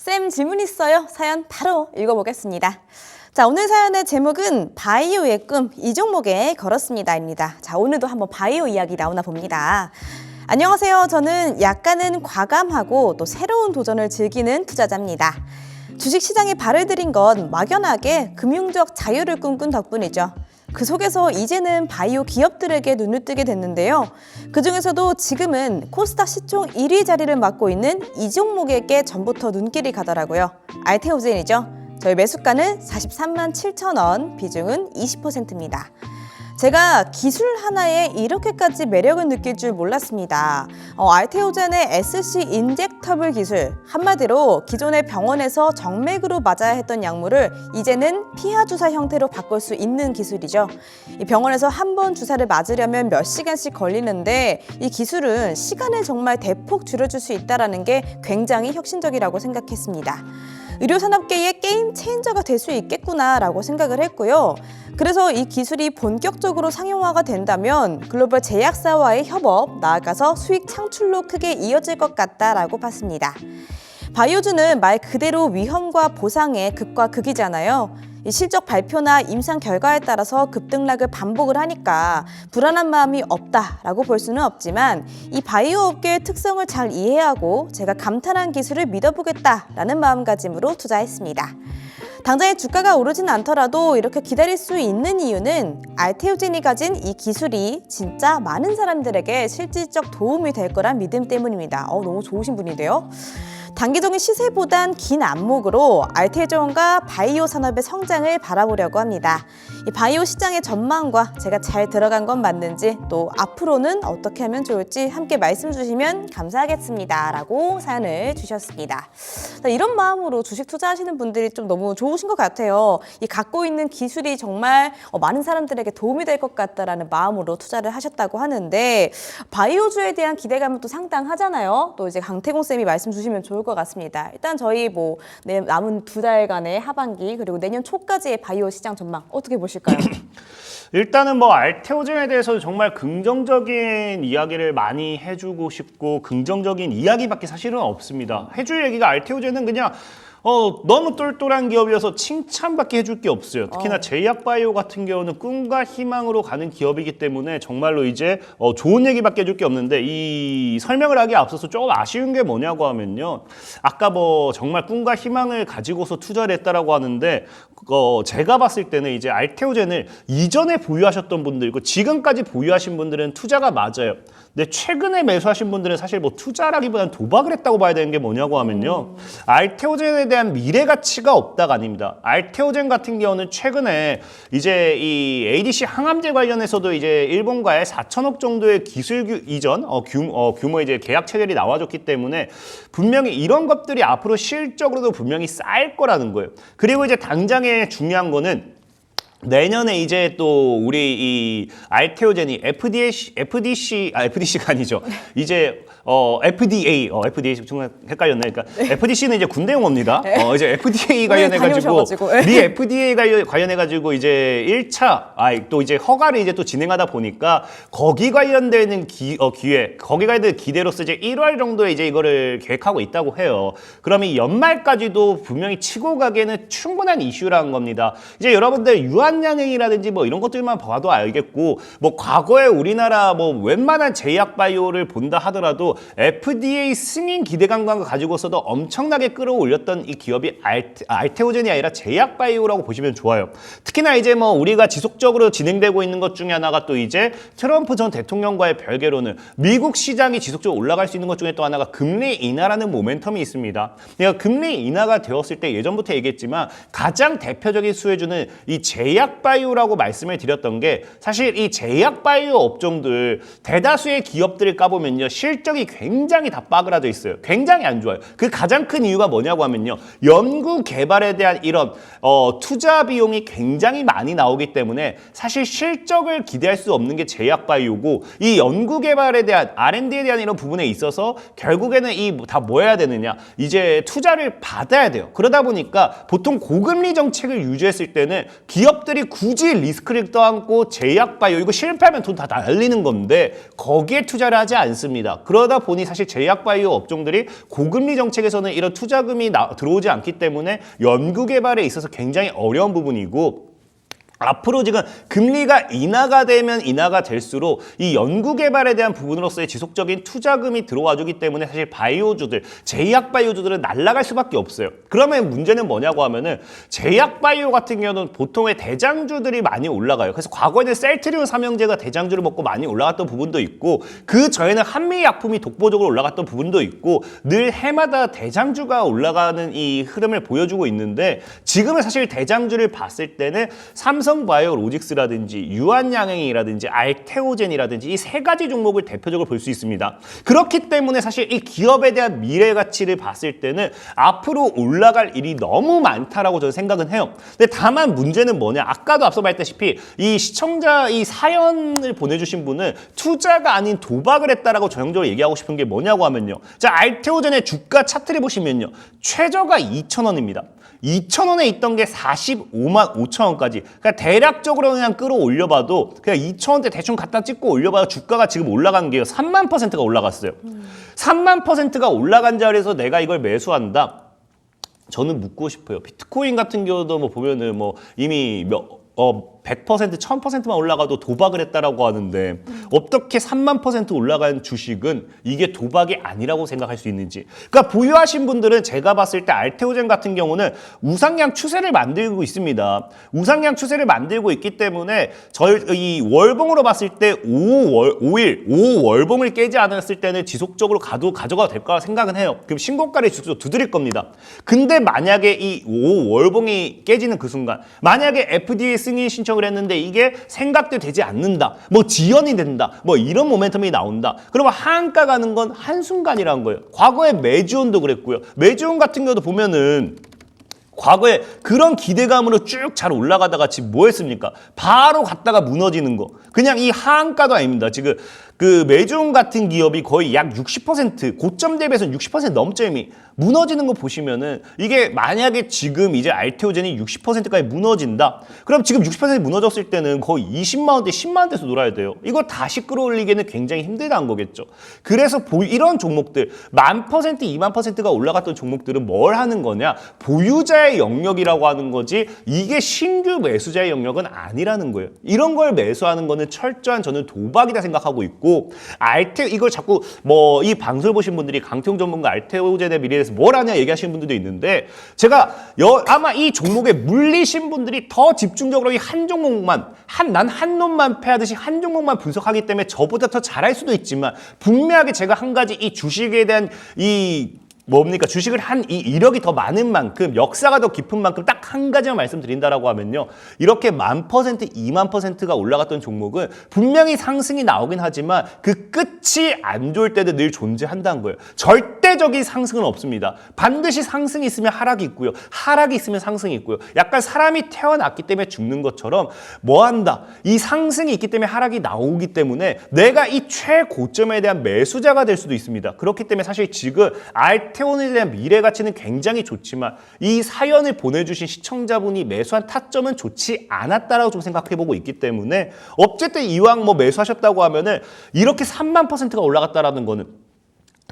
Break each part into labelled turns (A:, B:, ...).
A: 쌤 질문 있어요? 사연 바로 읽어보겠습니다. 자, 오늘 사연의 제목은 바이오의 꿈 이 종목에 걸었습니다입니다. 자, 오늘도 한번 바이오 이야기 나오나 봅니다. 안녕하세요. 저는 약간은 과감하고 또 새로운 도전을 즐기는 투자자입니다. 주식 시장에 발을 들인 건 막연하게 금융적 자유를 꿈꾼 덕분이죠. 그 속에서 이제는 바이오 기업들에게 눈을 뜨게 됐는데요. 그 중에서도 지금은 코스닥 시총 1위 자리를 맡고 있는 이 종목에게 전부터 눈길이 가더라고요. 알테오젠이죠. 저희 매수가는 43만 7천 원, 비중은 20%입니다. 제가 기술 하나에 이렇게까지 매력을 느낄 줄 몰랐습니다. 어, 알테오젠의 SC 인젝터블 기술, 한마디로 기존의 병원에서 정맥으로 맞아야 했던 약물을 이제는 피하 주사 형태로 바꿀 수 있는 기술이죠. 이 병원에서 한 번 주사를 맞으려면 몇 시간씩 걸리는데 이 기술은 시간을 정말 대폭 줄여줄 수 있다는 게 굉장히 혁신적이라고 생각했습니다. 의료 산업계의 게임 체인저가 될 수 있겠구나라고 생각을 했고요. 그래서 이 기술이 본격적으로 상용화가 된다면 글로벌 제약사와의 협업, 나아가서 수익 창출로 크게 이어질 것 같다라고 봤습니다. 바이오주는 말 그대로 위험과 보상의 극과 극이잖아요. 이 실적 발표나 임상 결과에 따라서 급등락을 반복을 하니까 불안한 마음이 없다라고 볼 수는 없지만 이 바이오 업계의 특성을 잘 이해하고 제가 감탄한 기술을 믿어보겠다라는 마음가짐으로 투자했습니다. 당장의 주가가 오르진 않더라도 이렇게 기다릴 수 있는 이유는 알테오젠이 가진 이 기술이 진짜 많은 사람들에게 실질적 도움이 될 거란 믿음 때문입니다. 어, 너무 좋으신 분인데요. 단기적인 시세보단 긴 안목으로 알테오젠과 바이오 산업의 성장을 바라보려고 합니다. 이 바이오 시장의 전망과 제가 잘 들어간 건 맞는지 또 앞으로는 어떻게 하면 좋을지 함께 말씀 주시면 감사하겠습니다. 라고 사연을 주셨습니다. 자, 이런 마음으로 주식 투자하시는 분들이 좀 너무 좋으신 것 같아요. 이 갖고 있는 기술이 정말 어, 많은 사람들에게 도움이 될 것 같다라는 마음으로 투자를 하셨다고 하는데 바이오주에 대한 기대감은 또 상당하잖아요. 또 이제 강태공 쌤이 말씀 주시면 좋을 것 같습니다. 일단 저희 뭐 내- 남은 두 달간의 하반기 그리고 내년 초까지의 바이오 시장 전망 어떻게 보실까요?
B: 일단은 뭐 알테오젠에 대해서 정말 긍정적인 이야기를 많이 해주고 싶고 긍정적인 이야기밖에 사실은 없습니다. 해줄 얘기가 알테오젠은 그냥 어 너무 똘똘한 기업이어서 칭찬밖에 해줄 게 없어요. 특히나 제약바이오 같은 경우는 꿈과 희망으로 가는 기업이기 때문에 정말로 이제 어, 좋은 얘기밖에 해줄 게 없는데 이 설명을 하기에 앞서서 조금 아쉬운 게 뭐냐고 하면요. 아까 뭐 정말 꿈과 희망을 가지고서 투자를 했다라고 하는데 어, 제가 봤을 때는 이제 알테오젠을 이전에 보유하셨던 분들고 지금까지 보유하신 분들은 투자가 맞아요. 근데 최근에 매수하신 분들은 사실 뭐 투자라기보다는 도박을 했다고 봐야 되는 게 뭐냐고 하면요. 알테오젠에 대한 미래 가치가 없다가 아닙니다. 알테오젠 같은 경우는 최근에 이제 이 ADC 항암제 관련해서도 이제 일본과의 4천억 정도의 기술 규, 이전 어, 규, 어, 규모 이제 계약 체결이 나와줬기 때문에 분명히 이런 것들이 앞으로 실적으로도 분명히 쌓일 거라는 거예요. 그리고 이제 당장에 중요한 거는 내년에 이제 또 우리 이 알테오젠이 FDC, FDC, 아 FDC가 아니죠. 이제 어 FDA, 어 FDA 정말 헷갈렸네. 그러니까 FDC는 이제 군대 용어입니다. 어 이제 FDA 관련해 가지고
A: 다녀오셔가지고. 예.
B: 리 FDA 관련 관련해 가지고 이제 1차 아 또 이제 허가를 이제 또 진행하다 보니까 거기 관련되는 기, 어, 기회, 거기 관련된 기대로서 이제 1월 정도에 이제 이거를 계획하고 있다고 해요. 그러면 이 연말까지도 분명히 치고 가기에는 충분한 이슈라는 겁니다. 이제 여러분들 유 한양행이라든지 뭐 이런 것들만 봐도 알겠고 뭐 과거에 우리나라 뭐 웬만한 제약 바이오를 본다 하더라도 FDA 승인 기대감과 가지고서도 엄청나게 끌어올렸던 이 기업이 알테, 알테오젠이 아니라 제약 바이오라고 보시면 좋아요. 특히나 이제 뭐 우리가 지속적으로 진행되고 있는 것 중에 하나가 또 이제 트럼프 전 대통령과의 별개로는 미국 시장이 지속적으로 올라갈 수 있는 것 중에 또 하나가 금리 인하라는 모멘텀이 있습니다. 그러니까 금리 인하가 되었을 때 예전부터 얘기했지만 가장 대표적인 수혜주는 이 제약 바이오라고 말씀을 드렸던 게 사실 이 제약 바이오 업종들 대다수의 기업들을 까보면요 실적이 굉장히 다 빠그라져 있어요. 굉장히 안 좋아요. 그 가장 큰 이유가 뭐냐고 하면요 연구 개발에 대한 이런 어, 투자 비용이 굉장히 많이 나오기 때문에 사실 실적을 기대할 수 없는 게 제약 바이오고 이 연구 개발에 대한 R&D에 대한 이런 부분에 있어서 결국에는 이 다 뭐 해야 되느냐 이제 투자를 받아야 돼요. 그러다 보니까 보통 고금리 정책을 유지했을 때는 기업들 이 굳이 리스크를 떠안고 제약 바이오 이거 실패하면 돈 다 날리는 건데 거기에 투자를 하지 않습니다. 그러 그러다 보니 사실 제약바이오 업종들이 고금리 정책에서는 이런 투자금이 나- 들어오지 않기 때문에 연구 개발에 있어서 굉장히 어려운 부분이고 앞으로 지금 금리가 인하가 되면 인하가 될수록 이 연구 개발에 대한 부분으로서의 지속적인 투자금이 들어와 주기 때문에 사실 바이오주들, 제약 바이오주들은 날아갈 수밖에 없어요. 그러면 문제는 뭐냐고 하면은 제약 바이오 같은 경우는 보통의 대장주들이 많이 올라가요. 그래서 과거에는 셀트리온 삼형제가 대장주를 먹고 많이 올라갔던 부분도 있고 그 전에는 한미 약품이 독보적으로 올라갔던 부분도 있고 늘 해마다 대장주가 올라가는 이 흐름을 보여주고 있는데 지금은 사실 대장주를 봤을 때는 삼성 바이오 로직스라든지 유한양행이라든지 알테오젠이라든지 이 세 가지 종목을 대표적으로 볼 수 있습니다. 그렇기 때문에 사실 이 기업에 대한 미래 가치를 봤을 때는 앞으로 올라갈 일이 너무 많다라고 저는 생각은 해요. 근데 다만 문제는 뭐냐? 아까도 앞서 말했다시피 이 시청자 이 사연을 보내주신 분은 투자가 아닌 도박을 했다라고 전형적으로 얘기하고 싶은 게 뭐냐고 하면요. 자, 알테오젠의 주가 차트를 보시면요. 최저가 2,000원입니다. 2,000원에 있던 게 45만 5천 원까지. 그러니까 대략적으로 그냥 끌어올려봐도 그냥 2,000원대 대충 갖다 찍고 올려봐도 주가가 지금 올라간 게요. 3만 퍼센트가 올라갔어요. 3만 퍼센트가 올라간 자리에서 내가 이걸 매수한다. 저는 묻고 싶어요. 비트코인 같은 경우도 뭐 보면은 뭐 이미 몇, 어, 100% 1000%만 올라가도 도박을 했다라고 하는데 어떻게 3만 퍼센트 올라간 주식은 이게 도박이 아니라고 생각할 수 있는지. 그러니까 보유하신 분들은 제가 봤을 때 알테오젠 같은 경우는 우상향 추세를 만들고 있습니다. 우상향 추세를 만들고 있기 때문에 저희 이 월봉으로 봤을 때 5월 5일 5월봉을 깨지 않았을 때는 지속적으로 가도 가져가도 될 거라 생각은 해요. 그럼 신고가를 주소 두드릴 겁니다. 근데 만약에 이 5월봉이 깨지는 그 순간 만약에 FDA 승인 신청 을 했는데 이게 생각대로 되지 않는다. 뭐 지연이 된다. 뭐 이런 모멘텀이 나온다. 그러면 하한가 가는 건 한순간이라는 거예요. 과거에 매주온도 그랬고요. 매주온 같은 경우도 보면은 과거에 그런 기대감으로 쭉 잘 올라가다가 지금 뭐 했습니까? 바로 갔다가 무너지는 거. 그냥 이 하한가도 아닙니다. 지금 그 매중 같은 기업이 거의 약 60% 고점 대비해서는 60% 넘죠 이미 무너지는 거 보시면은 이게 만약에 지금 이제 알테오젠이 60%까지 무너진다. 그럼 지금 60% 무너졌을 때는 거의 20만 원대, 10만 원대에서 놀아야 돼요. 이거 다시 끌어올리기는 굉장히 힘들다는 거겠죠. 그래서 보- 이런 종목들 만 퍼센트, 2만 퍼센트가 올라갔던 종목들은 뭘 하는 거냐? 보유자의 영역이라고 하는 거지 이게 신규 매수자의 영역은 아니라는 거예요. 이런 걸 매수하는 거는 철저한 저는 도박이다 생각하고 있고 알테 이걸 자꾸 뭐 이 방송을 보신 분들이 강태용 전문가 알테오젠의 미래에 대해서 뭘 하냐 얘기하시는 분들도 있는데 제가 여, 아마 이 종목에 물리신 분들이 더 집중적으로 이 한 종목만 한 난한 놈만 패하듯이 한 종목만 분석하기 때문에 저보다 더 잘할 수도 있지만 분명하게 제가 한 가지 이 주식에 대한 이 뭡니까 주식을 한 이 이력이 더 많은 만큼 역사가 더 깊은 만큼 딱 한 가지만 말씀드린다라고 하면요 이렇게 만 퍼센트, 이만 퍼센트가 올라갔던 종목은 분명히 상승이 나오긴 하지만 그 끝이 안 좋을 때도 늘 존재한다는 거예요. 절대 적인 상승은 없습니다. 반드시 상승이 있으면 하락이 있고요, 하락이 있으면 상승이 있고요. 약간 사람이 태어났기 때문에 죽는 것처럼 뭐 한다 이 상승이 있기 때문에 하락이 나오기 때문에 내가 이 최고점에 대한 매수자가 될 수도 있습니다. 그렇기 때문에 사실 지금 알테온에 대한 미래 가치는 굉장히 좋지만 이 사연을 보내주신 시청자분이 매수한 타점은 좋지 않았다라고 좀 생각해보고 있기 때문에 어쨌든 이왕 뭐 매수하셨다고 하면은 이렇게 3만 퍼센트가 올라갔다라는 거는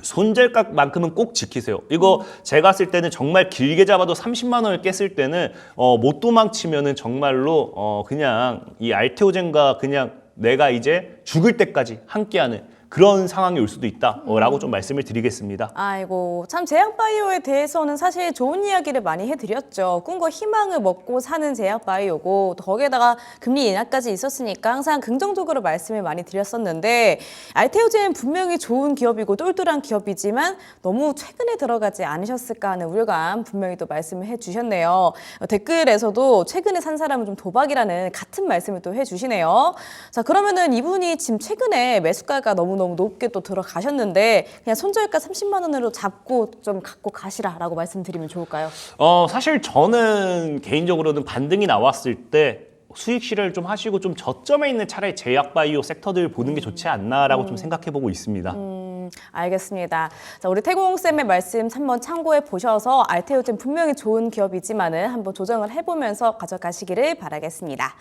B: 손절가만큼은 꼭 지키세요. 이거 제가 쓸 때는 정말 길게 잡아도 30만 원을 깼을 때는 어, 못 도망치면은 정말로 어, 그냥 이 알테오젠과 그냥 내가 이제 죽을 때까지 함께하는 그런 상황이 올 수도 있다라고 좀 말씀을 드리겠습니다.
A: 아이고 참 제약바이오에 대해서는 사실 좋은 이야기를 많이 해드렸죠. 꿈과 희망을 먹고 사는 제약바이오고 또 거기에다가 금리 인하까지 있었으니까 항상 긍정적으로 말씀을 많이 드렸었는데 알테오젠 분명히 좋은 기업이고 똘똘한 기업이지만 너무 최근에 들어가지 않으셨을까 하는 우려감 분명히 또 말씀을 해주셨네요. 어, 댓글에서도 최근에 산 사람은 좀 도박이라는 같은 말씀을 또 해주시네요. 자 그러면은 이분이 지금 최근에 매수가가 너무 너무 높게 또 들어가셨는데 그냥 손절가 30만 원으로 잡고 좀 갖고 가시라라고 말씀드리면 좋을까요?
B: 어, 사실 저는 개인적으로는 반등이 나왔을 때 수익 실현을 좀 하시고 좀 저점에 있는 차라리 제약 바이오 섹터들 보는 게 좋지 않나라고 좀 생각해 보고 있습니다.
A: 음, 알겠습니다. 자, 우리 태공 쌤의 말씀 한번 참고해 보셔서 알테오젠 분명히 좋은 기업이지만은 한번 조정을 해보면서 가져가시기를 바라겠습니다.